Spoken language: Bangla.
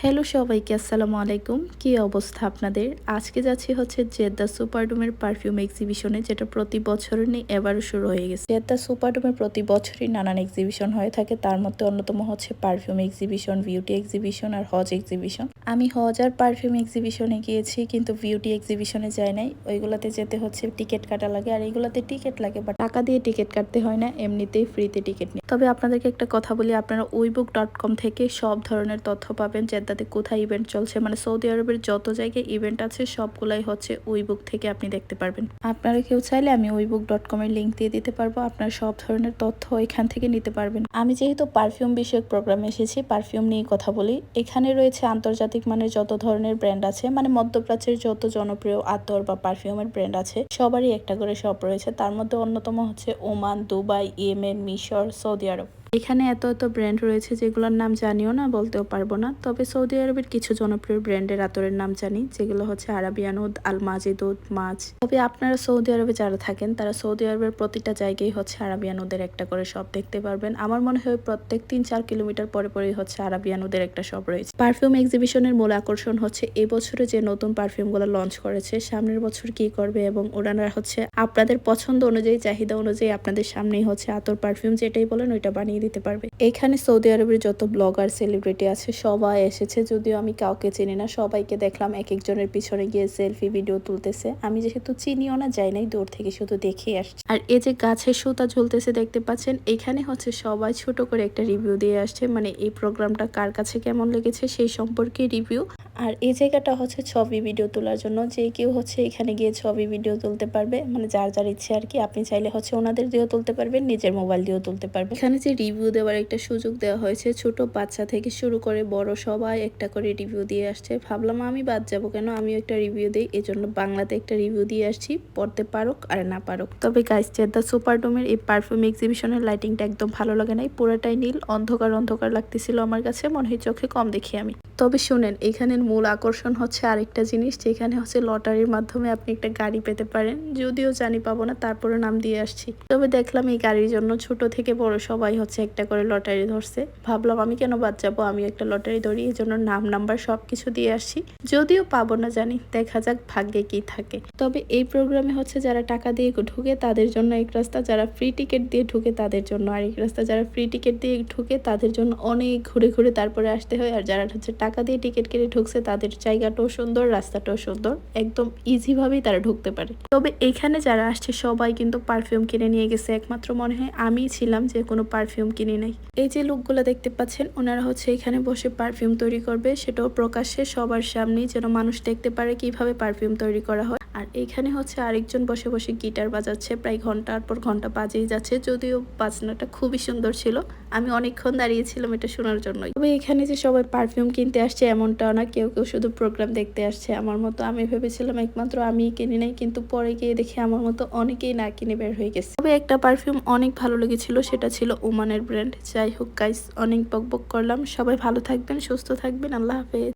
হ্যালো সবাইকে, আসসালামু আলাইকুম। কি অবস্থা আপনাদের? আজকে যাচ্ছি হচ্ছে জেদ্দা সুপারডুমের পারফিউম এক্সিবিশনে, যেটা প্রতি বছরই নেই এবারও শুরু হয়ে গেছে। জেদ্দা সুপারডুমের প্রতি বছরই নানান এক্সিবিশন হয়ে থাকে। তার মধ্যে অন্যতম হচ্ছে পারফিউম এক্সিবিশন, বিউটি এক্সিবিশন আর হজ এক্সিবিশন। আমি হজ আর পারফিউম এক্সিবিশনে গিয়েছি, কিন্তু বিউটি এক্সিবিশনে যাই নাই। ওইগুলোতে যেতে হচ্ছে টিকিট কাটা লাগে, আর এইগুলোতে টিকিট লাগে বা টাকা দিয়ে টিকিট কাটতে হয় না, এমনিতেই ফ্রিতে টিকিট নিই তবে আপনাদেরকে একটা কথা বলি, আপনারা উইবুক ডট কম থেকে সব ধরনের তথ্য পাবেন জেদ্দাতে কোথায় ইভেন্ট চলছে? মানে সৌদি আরবের যত জায়গায় ইভেন্ট আছে, সবগুলাই হচ্ছে উইবুক থেকে আপনি দেখতে পারবেন। আপনারা কেউ চাইলে আমি উইবুক ডট কম এর লিঙ্ক দিয়ে দিতে পারব। আপনার সব ধরনের তথ্য এখান থেকে নিতে পারবেন। আমি যেহেতু পারফিউম বিষয়ক প্রোগ্রামে এসেছি পারফিউম নিয়ে কথা বলি। এখানে রয়েছে আন্তর্জাতিক মানের যত ধরনের ব্র্যান্ড আছে মানে মধ্যপ্রাচ্যের যত জনপ্রিয় আতর বা পারফিউমের ব্র্যান্ড আছে, সবারই একটা করে শপ রয়েছে। তার মধ্যে অন্যতম হচ্ছে ওমান, দুবাই, ইয়েমেন, মিশর, সৌদি আরব। এখানে এত এত ব্র্যান্ড রয়েছে যেগুলোর নাম জানিও না, বলতেও পারব না। তবে সৌদি আরবের কিছু জনপ্রিয় ব্র্যান্ডের আতরের নাম জানি, যেগুলো হচ্ছে আরাবিয়ান উদ, আল মাজিদ উদ, মাছ। তবে আপনারা সৌদি আরবে যারা থাকেন, তারা সৌদি আরবের প্রতিটা জায়গায় হচ্ছে আরাবিয়ান উদের একটা করে শপ দেখতে পারবেন। আমার মনে হয় প্রত্যেক তিন চার কিলোমিটার পরে পরেই হচ্ছে আরাবিয়ান উদের একটা শপ রয়েছে। পারফিউম এক্সিবিশনের মূল আকর্ষণ হচ্ছে এবছরে যে নতুন পারফিউমগুলো লঞ্চ করেছে, সামনের বছর কি করবে এবং ওনারা হচ্ছে আপনাদের পছন্দ অনুযায়ী, চাহিদা অনুযায়ী আপনাদের সামনেই হচ্ছে আতর পারফিউম, যেটাই বলেন ওইটা বানিয়ে দিতে পারবে। এখানে সৌদি আরবের যত ব্লগার, সেলিব্রিটি আছে, সবাই এসেছে। যদিও আমি কাউকে চিনি না, সবাইকে দেখলাম এক একজনের পিছনে গিয়ে সেলফি, ভিডিও তুলতেছে। আমি যেহেতু চিনিও না, যাই নাই, দূর থেকে শুধু দেখে আসছি। আর এই যে গাছের সুতা ঝুলতেছে, দেখতে পাচ্ছেন? এখানে হচ্ছে সবাই ছোট করে একটা রিভিউ দিয়ে আসছে। মানে এই প্রোগ্রামটা কার কাছে কেমন লেগেছে, সেই সম্পর্কে রিভিউ আর এই জায়গাটা হচ্ছে ছবি ভিডিও তোলার জন্য। যে কেউ হচ্ছে এখানে গিয়ে ছবি ভিডিও তুলতে পারবে মানে যার যার ইচ্ছে আর কি। আপনি চাইলে হচ্ছে ওনাদের দিয়েও তুলতে পারবেন, নিজের মোবাইল দিয়েও তুলতে পারবেন। এখানে যে রিভিউ দেওয়ার একটা সুযোগ দেওয়া হয়েছে, ছোট বাচ্চা থেকে শুরু করে বড় সবাই একটা করে রিভিউ দিয়ে আসছে। ভাবলাম আমি বাদ যাব কেন? আমিও একটা রিভিউ দিই, এজন্য বাংলাতে একটা রিভিউ দিয়ে আসছি, পড়তে পারুক আর না পারুক। তবে গাইস চেদ্দা সুপারডোমের এই পারফিউম এক্সিবিশনের লাইটিংটা একদম ভালো লাগে নাই, পুরোটাই নীল, অন্ধকার অন্ধকার লাগতেছিল আমার কাছে, মনে হয় চোখে কম দেখি আমি। তবে শুনেন, এখানের মূল আকর্ষণ হচ্ছে আরেকটা জিনিস, যেখানে হচ্ছে লটারির মাধ্যমে আপনি একটা গাড়ি পেতে পারেন। যদিও জানি পাবো না তারপরে নাম দিয়ে আসছি। তবে দেখলাম এই গাড়ির জন্য ছোট থেকে বড় সবাই হচ্ছে একটা করে লটারি ধরছে। ভাবলাম আমি কেন বাদ যাব? আমি একটা লটারি ধরি এই জন্য নাম, নাম্বার সব কিছু দিয়ে আসছি। যদিও পাবো না জানি, দেখা যাক ভাগ্যে কি থাকে। তবে এই প্রোগ্রামে হচ্ছে যারা টাকা দিয়ে ঢুকে তাদের জন্য এক রাস্তা, যারা ফ্রি টিকিট দিয়ে ঢুকে তাদের জন্য আরেক রাস্তা। যারা ফ্রি টিকিট দিয়ে ঢুকে তাদের জন্য অনেক ঘুরে ঘুরে তারপরে আসতে হয়। আর যারা হচ্ছে টাকা দিয়ে টিকিট কেটে ঢুকছে তাদের জায়গাটাও সুন্দর, রাস্তাটাও সুন্দর, একদম ইজিভাবেই তারা ঢুকতে পারে। তবে এখানে যারা আসছে, সবাই কিন্তু পারফিউম কিনে নিয়ে গেছে। একমাত্র মনে হয় আমি ছিলাম যে কোনো পারফিউম কিনে নাই। এই যে লোকগুলো দেখতে পাচ্ছেন, ওনারা হচ্ছে এখানে বসে পারফিউম তৈরি করবে। সেটাও প্রকাশ্যে সবার সামনে যেন মানুষ দেখতে পারে কীভাবে পারফিউম তৈরি করা হয়। আর এখানে হচ্ছে আরেকজন বসে বসে গিটার বাজাচ্ছে, প্রায় ঘণ্টার পর ঘণ্টা বাজেই যাচ্ছে, যদিও বাজনাটা খুবই সুন্দর ছিল। আমি অনেকক্ষণ দাঁড়িয়েছিলাম এটা শোনার জন্যই। তবে এখানে যে সবাই পারফিউম কিনতে আসছে এমনটাও না, কেউ কেউ শুধু প্রোগ্রাম দেখতে আসছে আমার মতো। আমি ভেবেছিলাম একমাত্র আমি কিনি নাই, কিন্তু পরে গিয়ে দেখি আমার মতো অনেকেই না কিনে বের হয়ে গেছে। তবে একটা পারফিউম অনেক ভালো লেগেছিল, সেটা ছিল ওমানের ব্র্যান্ড যাই হোক গাইস অনেক বক বক করলাম। সবাই ভালো থাকবেন, সুস্থ থাকবেন। আল্লাহ হাফেজ।